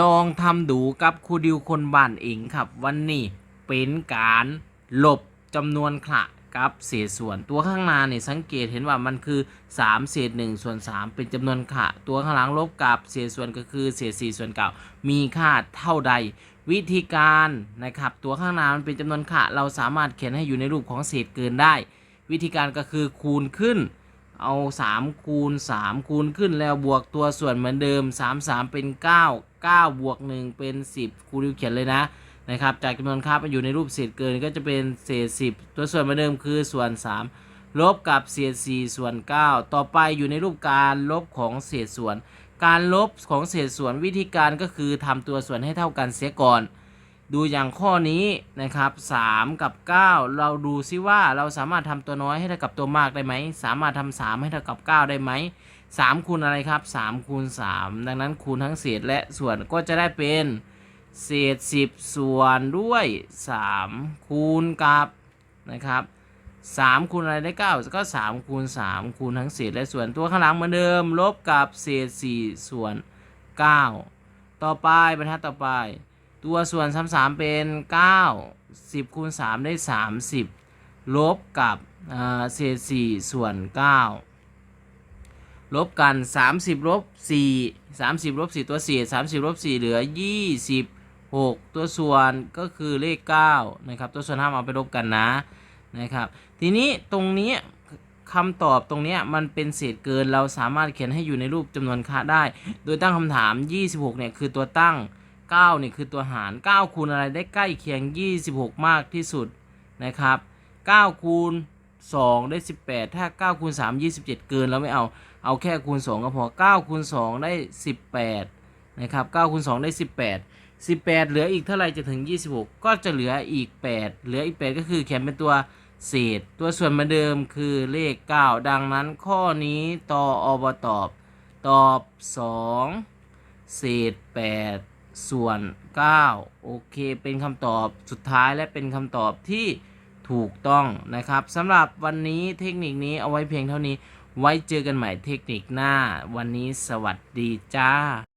ลองทำดูกับครูดิวคนบ้านเองครับ วันนี้เป็นการลบจำนวนขละกับเศษส่วนตัวข้างหน้าเนี่ยสังเกตเห็นว่ามันคือ 3 เศษ1ส่วน3 เป็นจำนวนขะ ตัวข้างหลังลบกับเศษส่วนก็คือเศษ4ส่วนเก่ามีค่าเท่าใด วิธีการนะครับตัวข้างหน้ามันเป็นจำนวนขะ เราสามารถเขียนให้อยู่ในรูปของเศษเกินได้ วิธีการก็คือคูณขึ้นเอา 3 คูณ 3 คูณขึ้นแล้วบวกตัวส่วนเหมือนเดิม 3 3 เป็น 9 9 บวก 1 เป็น 10 ครูดิวเขียนเลยนะนะครับ จากจำนวนค่าไปอยู่ในรูปเศษเกินก็จะเป็นเศษ 10 ตัวส่วนเหมือนเดิมคือส่วน 3 ลบกับเศษ 4 ส่วน 9 ต่อไปอยู่ในรูปการลบของเศษส่วน การลบของเศษส่วนวิธีการก็คือทำตัวส่วนให้เท่ากันเสียก่อน ดูอย่างข้อนี้นะครับ 3 กับ 9 เราดูซิว่าเราสามารถทำตัวน้อยให้เท่ากับตัวมากได้ไหม สามารถทำ3ให้เท่ากับ 9 ได้ไหม 3 คูณอะไรครับ 3 คูณ 3 ดังนั้นคูณทั้งเศษและส่วนก็จะได้เป็นเศษ 10 ส่วนด้วย 3 คูณกับนะครับ3คูณอะไรได้ 9 ก็ 3 คูณ 3 คูณทั้งเศษและส่วนตัวข้างหลังเหมือนเดิม ลบกับเศษ 4 ส่วน 9 ต่อไปบรรทัดต่อไป ตัวส่วน 33 เป็น 9 10คูณ3ได้ 30 ลบกับเศษ4ส่วน 9 ลบกัน 30ลบ4 30ลบ4ตัวเศษ30ลบ4เหลือ 26 ตัวส่วนก็คือเลข9นะครับ ตัวส่วนห้ามเอาไปลบกันนะนะครับ ทีนี้ตรงนี้คำตอบตรงนี้มันเป็นเศษเกินเราสามารถเขียนให้อยู่ในรูปจำนวนค่าได้ โดยตั้งคำถาม 26เนี่ยคือตัวตั้ง 9นี่คือตัวหาร9คูณอะไรได้ใกล้เคียง 26 มากที่สุดนะครับ9คูณ2ได้ 18 ถ้า 9คูณ3 27 เกินเราไม่เอา เอาแค่คูณ 2 ก็พอ 9คูณ2ได้ 18 นะครับ9คูณ2ได้ 18 18 เหลืออีกเท่าไหร่จะถึง 26 ก็จะเหลืออีก 8 เหลืออีก 8 ก็คือเขียนเป็นตัวเศษ ตัวส่วนเหมือนเดิมคือเลข 9 ดังนั้นข้อนี้ตออบตอบ ตอบ 2 เศษ 8 ส่วน 9 โอเค เป็นคำตอบสุดท้ายและเป็นคำตอบที่ถูกต้องนะครับสำหรับวันนี้เทคนิคนี้เอาไว้เพียงเท่านี้ ไว้เจอกันใหม่เทคนิคหน้า วันนี้สวัสดีจ้า